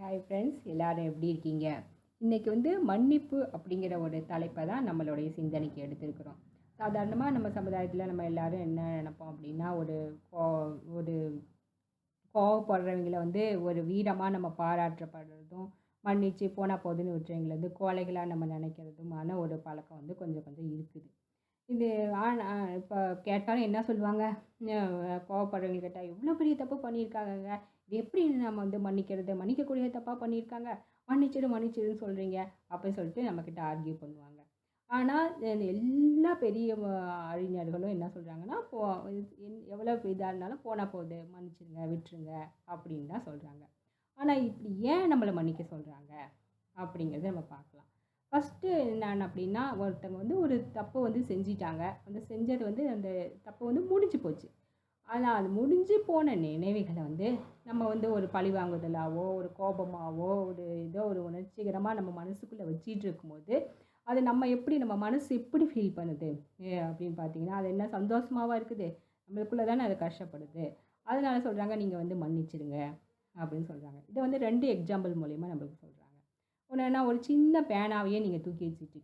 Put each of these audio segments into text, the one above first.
Hi friends எல்லோரும் எப்படி இருக்கீங்க? இன்றைக்கி வந்து மன்னிப்பு அப்படிங்கிற ஒரு தலைப்பை தான் நம்மளுடைய சிந்தனைக்கு எடுத்திருக்கிறோம். சாதாரணமாக நம்ம சமுதாயத்தில் நம்ம எல்லாரும் என்ன நினைப்போம் அப்படின்னா ஒரு கோ ஒரு கோவப்படுறவங்கள வந்து ஒரு வீரமாக நம்ம பாராட்டப்படுறதும் மன்னிச்சு போனால் போதுன்னு விட்றவங்கள வந்து கோலைகளாக நம்ம நினைக்கிறதுமான ஒரு பழக்கம் வந்து கொஞ்சம் கொஞ்சம் இருக்குது. இது ஆனால் இப்போ கேட்டாலும் என்ன சொல்லுவாங்க? கோவப்படுறவங்க கேட்டால் எவ்வளோ பெரிய தப்பு பண்ணியிருக்காங்க இது எப்படி நம்ம வந்து மன்னிக்கிறது? மன்னிக்கக்கூடிய தப்பாக பண்ணியிருக்காங்க? மன்னிச்சிடு மன்னிச்சிடுன்னு சொல்கிறீங்க அப்படின்னு சொல்லிட்டு நம்மக்கிட்ட ஆர்கியூ பண்ணுவாங்க. ஆனால் எல்லா பெரிய அறிஞர்களும் என்ன சொல்கிறாங்கன்னா போ என்- எவ்வளோ இதாக இருந்தாலும் போனால் போகுது. மன்னிச்சிடுங்க விட்டுருங்க. அப்படின்னு தான் சொல்கிறாங்க ஆனால் இப்படி ஏன் நம்மளை மன்னிக்க சொல்கிறாங்க அப்படிங்கிறத நம்ம பார்க்கலாம். ஃபஸ்ட்டு என்னென்ன அப்படின்னா ஒருத்தவங்க வந்து ஒரு தப்பை வந்து செஞ்சிட்டாங்க. அந்த செஞ்சது வந்து அந்த தப்பு வந்து முடிஞ்சு போச்சு. ஆனால் அது முடிஞ்சு போன நினைவுகளை வந்து நம்ம வந்து ஒரு பழி வாங்குதலாவோ ஒரு கோபமாவோ ஒரு ஏதோ ஒரு உணர்ச்சிகரமாக நம்ம மனசுக்குள்ளே வச்சிட்டு இருக்கும்போது அது நம்ம எப்படி நம்ம மனசு எப்படி ஃபீல் பண்ணுது? ஏ, அப்படின்னு பார்த்தீங்கன்னா அது என்ன சந்தோஷமாவா இருக்குது? நம்மளுக்குள்ளே தானே அது கஷ்டப்படுது. அதனால சொல்கிறாங்க நீங்கள் வந்து மன்னிச்சிடுங்க அப்படின்னு சொல்கிறாங்க இதை வந்து ரெண்டு எக்ஸாம்பிள் மூலயமா நம்மளுக்கு ஒன்றுனா ஒரு சின்ன பேனாவையே நீங்கள் தூக்கி வச்சுட்டு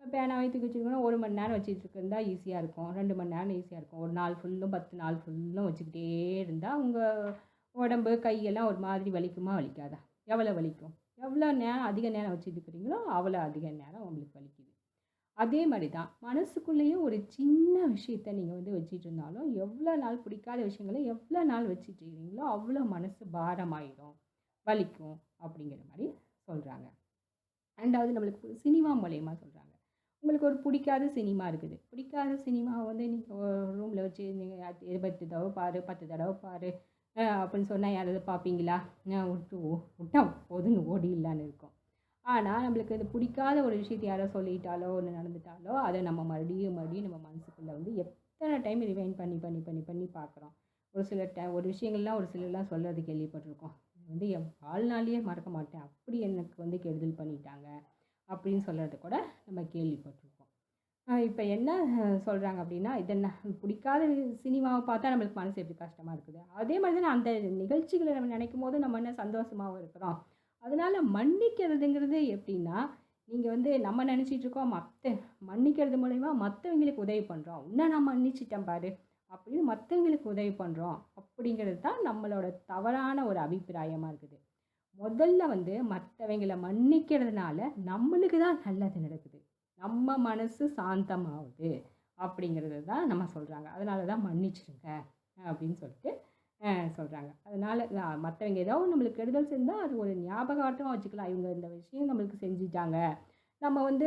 இப்போ பேனாவே தூக்கி வச்சுருக்கோன்னா ஒரு மணி நேரம் வச்சுட்டு இருந்தா ஈஸியாக இருக்கும். ரெண்டு மணி நேரம் ஈஸியாக இருக்கும். ஒரு நாள் ஃபுல்லும் பத்து நாள் ஃபுல்லும் வச்சுக்கிட்டே இருந்தால் உங்கள் உடம்பு கையெல்லாம் ஒரு மாதிரி வலிக்குமா வலிக்காதா? எவ்வளோ வலிக்கும்? எவ்வளோ நேரம் அதிக நேரம் வச்சுட்டு அவ்வளோ அதிக நேரம் உங்களுக்கு வலிக்குது. அதே மாதிரி தான் மனசுக்குள்ளேயும் ஒரு சின்ன விஷயத்த நீங்கள் வந்து வச்சுட்டு இருந்தாலும் எவ்வளோ நாள் பிடிக்காத விஷயங்களை எவ்வளோ நாள் வச்சிட்டு இருக்கீங்களோ அவ்வளோ மனசு பாரமாயிடும் வலிக்கும் அப்படிங்கிற மாதிரி சொல்கிறாங்க ரெண்டாவது நம்மளுக்கு சினிமா மூலயமா சொல்கிறாங்க உங்களுக்கு ஒரு பிடிக்காத சினிமா இருக்குது. பிடிக்காத சினிமாவை வந்து நீங்கள் ரூமில் வச்சு நீங்கள் இருபத்து தடவை பாரு பத்து தடவை பாரு. அப்படின்னு சொன்னால் யாராவது பார்ப்பீங்களா விட்டு ஓ விட்டா போதுன்னு ஓடிடலான்னு இருக்கும். ஆனால் நம்மளுக்கு இது பிடிக்காத ஒரு விஷயத்தை யாரோ சொல்லிட்டாலோ ஒன்று நடந்துட்டாலோ அதை நம்ம மறுபடியும் மறுபடியும் நம்ம மனசுக்குள்ளே வந்து எத்தனை டைம் ரிவைண்ட் பண்ணி பண்ணி பண்ணி பண்ணி பார்க்குறோம் ஒரு சில டை ஒரு விஷயங்கள்லாம் ஒரு சிலர்லாம் சொல்கிறது கேள்விப்பட்டிருக்கோம். வந்து என் வாழ்நாளையே மறக்க மாட்டேன். அப்படி எனக்கு வந்து கெடுதல் பண்ணிட்டாங்க அப்படின்னு சொல்கிறது கூட நம்ம கேள்விப்பட்டிருக்கோம். இப்போ என்ன சொல்கிறாங்க அப்படின்னா இதென்ன என்ன பிடிக்காத சினிமாவை பார்த்தா நம்மளுக்கு மனசு எப்படி கஷ்டமாக இருக்குது? அதே மாதிரி தான் அந்த நிகழ்ச்சிகளை நம்ம நினைக்கும் போது நம்ம என்ன சந்தோஷமாகவும் இருக்கிறோம் அதனால் மன்னிக்கிறதுங்கிறது எப்படின்னா நீங்கள் வந்து நம்ம நினச்சிட்டு இருக்கோம் மற்ற மன்னிக்கிறது மூலயமா மற்றவங்களுக்கு உதவி பண்ணுறோம் இன்னும் நான் மன்னிச்சிட்டேன் பாரு. அப்படின்னு மற்றவங்களுக்கு உதவி பண்ணுறோம் அப்படிங்கிறது தான் நம்மளோட தவறான ஒரு அபிப்பிராயமாக இருக்குது. முதல்ல வந்து மற்றவங்களை மன்னிக்கிறதுனால நம்மளுக்கு தான் நல்லது நடக்குது. நம்ம மனசு சாந்தமாகுது அப்படிங்கிறது தான் நம்ம சொல்கிறாங்க அதனால தான் மன்னிச்சிடுங்க அப்படின்னு சொல்லிட்டு சொல்கிறாங்க அதனால் மற்றவங்க ஏதோ நம்மளுக்கு கெடுதல் செஞ்சால் அது ஒரு ஞாபகார்த்தமாக வச்சுக்கலாம். இவங்க இந்த விஷயம் நம்மளுக்கு செஞ்சிட்டாங்க. நம்ம வந்து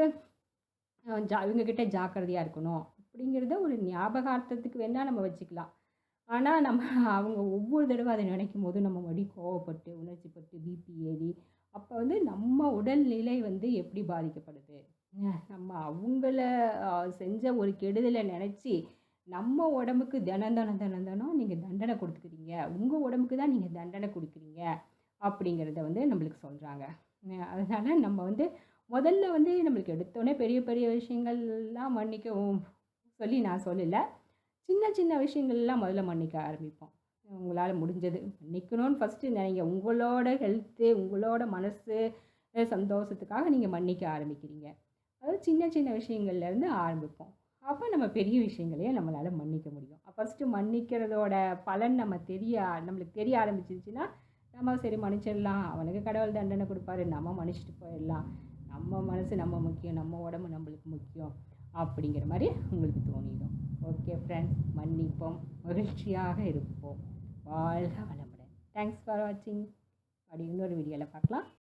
ஜா இவங்கக்கிட்ட ஜாக்கிரதையாக இருக்கணும். அப்படிங்கிறத ஒரு ஞாபகார்த்தத்துக்கு வேணால் நம்ம வச்சுக்கலாம். ஆனால் நம்ம அவங்க ஒவ்வொரு தடவை அதை நினைக்கும் போது நம்ம மடி கோவப்பட்டு உணர்ச்சிப்பட்டு பிபி ஏறி அப்போ வந்து நம்ம உடல்நிலை வந்து எப்படி பாதிக்கப்படுது? நம்ம அவங்கள செஞ்ச ஒரு கெடுதலை நினச்சி நம்ம உடம்புக்கு தினம் தினம் தினம் தினம் நீங்கள் தண்டனை கொடுத்துக்கிறீங்க. உங்கள் உடம்புக்கு தான் நீங்கள் தண்டனை கொடுக்குறீங்க அப்படிங்கிறத வந்து நம்மளுக்கு சொல்கிறாங்க அதனால் நம்ம வந்து முதல்ல வந்து நம்மளுக்கு எடுத்தோடனே பெரிய பெரிய விஷயங்கள்லாம் மன்னிக்கவும் சொல்லி நான் சொல்லலை. சின்ன சின்ன விஷயங்கள்லாம் முதல்ல மன்னிக்க ஆரம்பிப்போம். உங்களால் முடிஞ்சது மன்னிக்கணும்னு ஃபஸ்ட்டு நினைங்க உங்களோட ஹெல்த்து உங்களோட மனசு சந்தோஷத்துக்காக நீங்கள் மன்னிக்க ஆரம்பிக்கிறீங்க. அதாவது சின்ன சின்ன விஷயங்கள்லேருந்து ஆரம்பிப்போம். அப்போ நம்ம பெரிய விஷயங்களையே நம்மளால் மன்னிக்க முடியும். ஃபஸ்ட்டு மன்னிக்கிறதோட பலன் நம்ம தெரிய நம்மளுக்கு தெரிய ஆரம்பிச்சிருச்சுன்னா நம்ம சரி மன்னிச்சிடலாம். அவனுக்கு கடவுள் தண்டனை கொடுப்பாரு. நம்ம மன்னிச்சிட்டு போயிடலாம். நம்ம மனசு நம்ம முக்கியம். நம்ம உடம்பு நம்மளுக்கு முக்கியம். அப்படிங்கிற மாதிரி உங்களுக்கு தோணிடும். ஓகே ஃப்ரெண்ட்ஸ் மன்னிப்போம் மகிழ்ச்சியாக இருப்போம். வாழ்க வளமுடன். தேங்க்ஸ் ஃபார் வாட்சிங் அப்படி இன்னொரு வீடியோவில் பார்க்கலாம்.